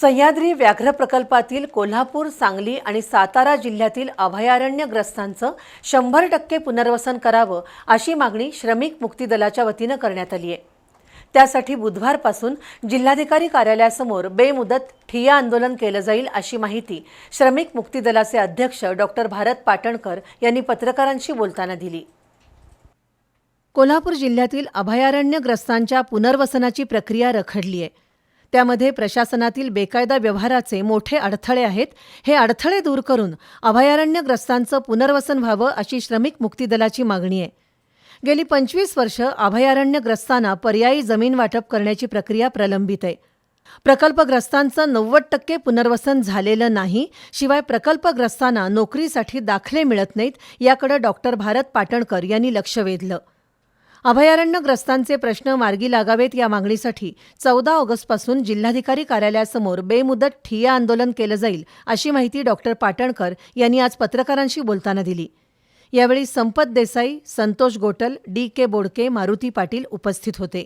सह्याद्री व्याघ्र प्रकल्पातील कोल्हापूर सांगली आणि सातारा जिल्ह्यातील अभयारण्यग्रस्तांचं शंभर टक्के पुनर्वसन करावं अशी मागणी श्रमिक मुक्ती दलाच्या वतीनं करण्यात आली आहे त्यासाठी बुधवारपासून जिल्हाधिकारी कार्यालयासमोर बेमुदत ठिय्या आंदोलन केलं जाईल अशी माहिती श्रमिक मुक्ती दलाचे अध्यक्ष डॉक्टर भारत पाटणकर यांनी पत्रकारांशी बोलताना दिली. कोल्हापूर जिल्ह्यातील अभयारण्यग्रस्तांच्या पुनर्वसनाची प्रक्रिया रखडली आहे त्यामध्ये प्रशासनातील बेकायदा व्यवहाराचे मोठे अडथळे आहेत. हे अडथळे दूर करून अभयारण्यग्रस्तांचं पुनर्वसन व्हावं अशी श्रमिक मुक्ती दलाची मागणी आहे. गेली पंचवीस वर्ष अभयारण्यग्रस्तांना पर्यायी जमीन वाटप करण्याची प्रक्रिया प्रलंबित आहे. प्रकल्पग्रस्तांचं नव्वद टक्के पुनर्वसन झालेलं नाही शिवाय प्रकल्पग्रस्तांना नोकरीसाठी दाखले मिळत नाहीत याकडे डॉक्टर भारत पाटणकर यांनी लक्ष वेधलं. अभयारण्यग्रस्तांचे प्रश्न मार्गी लागावेत या मागणीसाठी चौदा ऑगस्टपासून जिल्हाधिकारी कार्यालयासमोर बेमुदत ठिय्या आंदोलन केलं जाईल अशी माहिती डॉक्टर पाटणकर यांनी आज पत्रकारांशी बोलताना दिली. यावेळी संपत देसाई संतोष गोटल डी के बोडके मारुती पाटील उपस्थित होते.